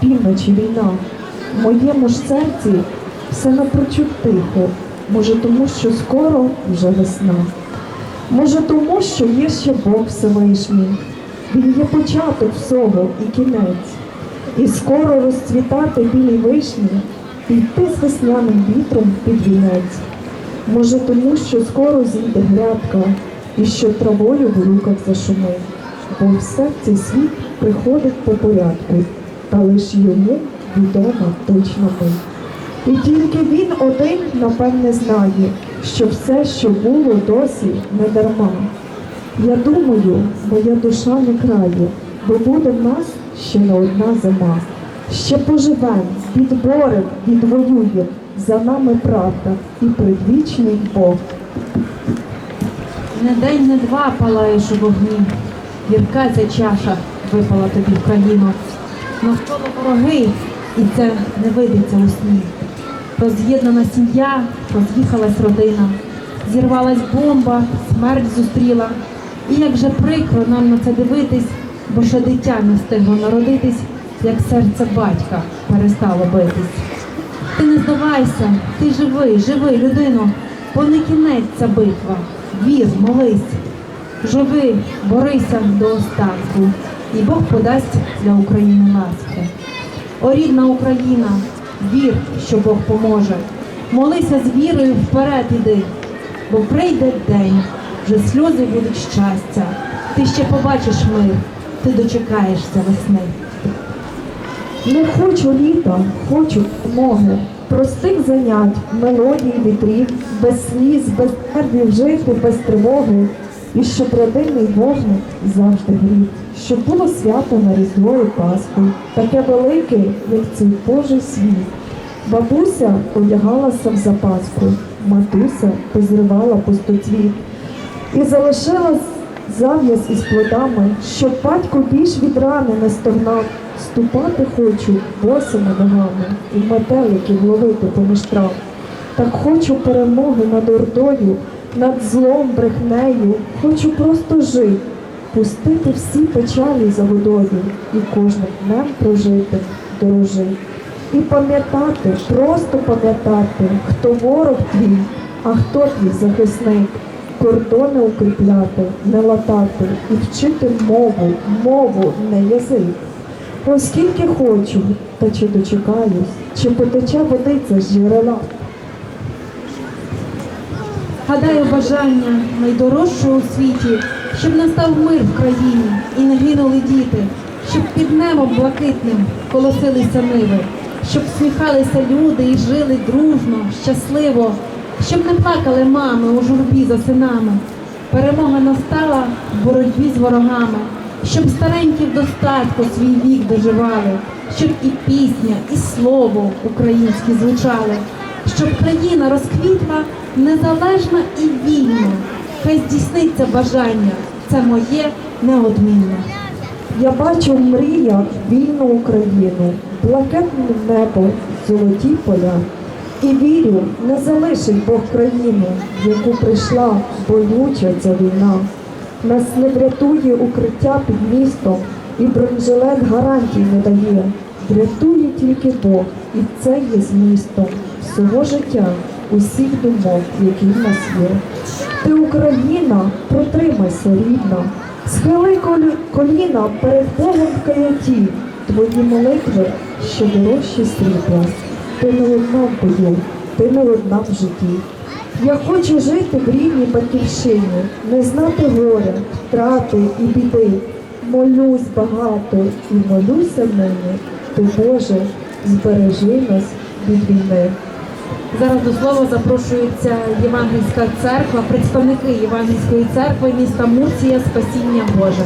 півночі війна. В моєму ж серці все напрочуд тихо. Може, тому що скоро вже весна. Може, тому що є ще Бог Всевишній. Він є початок всього і кінець. І скоро розцвітати білі вишні, і йти з весняним вітром під вінець. Може, тому що скоро зійде грядка, і що травою в луках зашумить. Бо в цей світ приходить по порядку, та лиш йому відома точно мить. І тільки він один, напевне, знає, що все, що було досі, не дарма. Я думаю, моя душа не крає, бо буде в нас ще не одна зима. Ще поживем, відборем, відвоюєм, за нами правда і предвічний Бог. Не день, не два палаєш у вогні. Гірка ця чаша випала тобі в країну. Навколо вороги, і це не видиться у сні. Роз'єднана сім'я, роз'їхалась родина, зірвалась бомба, смерть зустріла. І як же прикро нам на це дивитись, бо ще дитя не встигло народитись, як серце батька перестало битись. Ти не здавайся, ти живий, живий, людино, бо не кінець ця битва. Вір, молись, живи, борися до останку, і Бог подасть для України ласки. О, рідна Україна, вір, що Бог поможе. Молися з вірою вперед іди, бо прийде день, вже сльози будуть щастя. Ти ще побачиш мир, ти дочекаєшся весни. Не хочу літа, хочу допомоги, простих занять, мелодій, вітрів, без сліз, без нервів жити, без тривоги. І щоб родинний вогник завжди грів, щоб було свято на Різдво і Пасху, таке велике, як цей Божий світ. Бабуся одягалася в запаску, матуся позривала пустоцвіт. І залишила зав'яз із плодами, щоб батько більш від рани не стогнав. Ступати хочу босими ногами і метеликів ловити поміж трав. Так хочу перемоги над ордою, над злом, брехнею, хочу просто жити, пустити всі печалі за водою і кожним днем прожити, дорожити. І пам'ятати, просто пам'ятати, хто ворог твій, а хто твій захисник кордони укріпляти, не латати і вчити мову, мову, не язик. Оскільки хочу, та чи дочекаюсь, чи потече водиця з джерела. Гадаю бажання найдорожчого у світі, щоб настав мир в країні і не гинули діти, щоб під небом блакитним колосилися ниви, щоб сміхалися люди і жили дружно, щасливо, щоб не плакали мами у журбі за синами. Перемога настала в боротьбі з ворогами, щоб старенькі в достатку свій вік доживали, щоб і пісня, і слово українські звучали, щоб країна розквітла незалежна і вільна. Хай здійсниться бажання, це моє неодмінне. Я бачу в мріях вільну Україну, блакитне небо, золоті поля. І вірю, не залишить Бог країну, в яку прийшла болюча ця війна. Нас не врятує укриття під містом, і бронежилет гарантій не дає. Врятує тільки Бог, і це є змістом всього життя, усіх думок, які в нас є. Ти Україна, протримайся, рідна, схили коліна перед Богом в каяті, твої молитви ще дорожчі срібла. Ти не одна в бою, ти не одна в житті. Я хочу жити в рідній батьківщині, не знати горя, втрати і біди. Молюсь багато і молюся нині. Ти, Боже, збережи нас від війни. Зараз до слова запрошується Євангельська церква, представники Євангельської церкви міста Мурція Спасіння Боже.